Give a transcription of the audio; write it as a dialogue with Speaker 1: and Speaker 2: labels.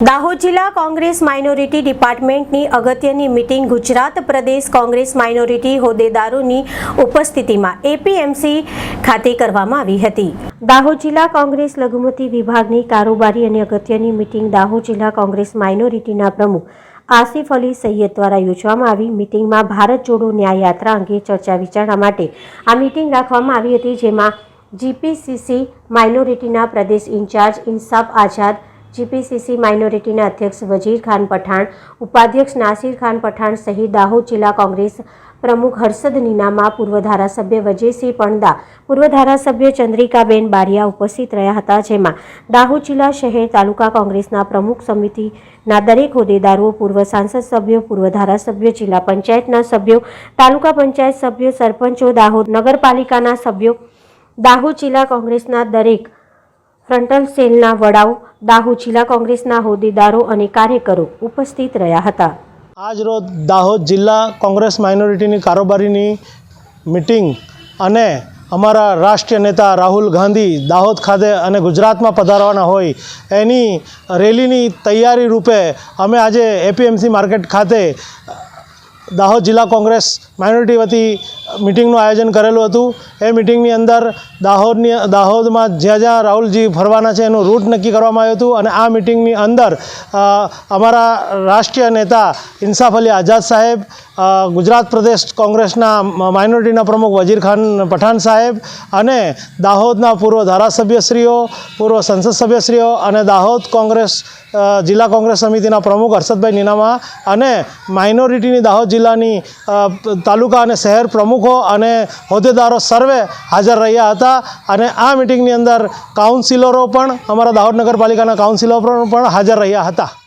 Speaker 1: દાહોદ જિલ્લા કોંગ્રેસ માઇનોરિટી ડિપાર્ટમેન્ટની અગત્યની મિટિંગ ગુજરાત પ્રદેશ કોંગ્રેસ માઇનોરિટી હોદ્દેદારોની ઉપસ્થિતિમાં એપીએમસી ખાતે કરવામાં આવી હતી. દાહોદ જિલ્લા કોંગ્રેસ લઘુમતી વિભાગની કારોબારી અને અગત્યની મિટિંગ દાહોદ જિલ્લા કોંગ્રેસ માઇનોરિટીના પ્રમુખ આસિફ અલી સૈયદ દ્વારા યોજવામાં આવી. મિટિંગમાં ભારત જોડો ન્યાય યાત્રા અંગે ચર્ચા વિચારણા માટે આ મિટિંગ રાખવામાં આવી હતી, જેમાં જીપીસીસી માઇનોરિટીના પ્રદેશ ઇન્ચાર્જ ઇન્સાફ આઝાદ જીપીસીસી માઇનોરિટીના અધ્યક્ષ વજીર ખાન પઠાણ, ઉપાધ્યક્ષ નાસિર ખાન પઠાણ સહિત દાહોદ જિલ્લા કોંગ્રેસ પ્રમુખ હર્ષદ નીનામા, પૂર્વ ધારાસભ્ય વજયસિંહ પણદા, પૂર્વ ધારાસભ્ય ચંદ્રિકાબેન બારિયા ઉપસ્થિત રહ્યા હતા, જેમાં દાહોદ જિલ્લા શહેર તાલુકા કોંગ્રેસના પ્રમુખ સમિતિના દરેક હોદ્દેદારો, પૂર્વ સાંસદ સભ્યો, પૂર્વ ધારાસભ્યો, જિલ્લા પંચાયતના સભ્યો, તાલુકા પંચાયત સભ્યો, સરપંચો, દાહોદ નગરપાલિકાના સભ્યો, દાહોદ જિલ્લા કોંગ્રેસના દરેક ફ્રન્ટલ સેલના વડાઓ, દાહોદ જિલ્લા કોંગ્રેસના હોદ્દેદારો અને કાર્યકરો ઉપસ્થિત રહ્યા હતા.
Speaker 2: આજ રોજ દાહોદ જિલ્લા કોંગ્રેસ માઇનોરિટીની કારોબારીની મિટિંગ અને અમારા રાષ્ટ્રીય નેતા રાહુલ ગાંધી દાહોદ ખાતે અને ગુજરાતમાં પધારવાના હોય એની રેલીની તૈયારી રૂપે અમે આજે એપીએમસી માર્કેટ ખાતે દાહોદ જિલ્લા કોંગ્રેસ માઇનોરિટી વતી મિટિંગનું આયોજન કરેલું હતું. એ મિટિંગની અંદર દાહોદની, દાહોદમાં જ્યાં જ્યાં રાહુલજી ફરવાના છે એનું રૂટ નક્કી કરવામાં આવ્યું હતું અને આ મિટિંગની અંદર અમારા રાષ્ટ્રીય નેતા ઇન્સાફ અલી આઝાદ સાહેબ ગુજરાત પ્રદેશ કોંગ્રેસના માઇનોરિટીના પ્રમુખ વજીર ખાન, પઠાણ સાહેબ અને દાહોદના પૂર્વ ધારાસભ્યશ્રીઓ, પૂર્વ સંસદ સભ્યશ્રીઓ અને દાહોદ કોંગ્રેસ જિલ્લા કોંગ્રેસ સમિતિના પ્રમુખ હર્ષદભાઈ નીનામા અને માઇનોરિટીની દાહોદ જિલ્લાની તાલુકા અને શહેર પ્રમુખો અને હોદ્દેદારો સર્વે હાજર રહ્યા હતા અને આ મિટિંગની અંદર કાઉન્સિલરો પણ, અમારા દાહોદ નગરપાલિકાના કાઉન્સિલરો પણ હાજર રહ્યા હતા.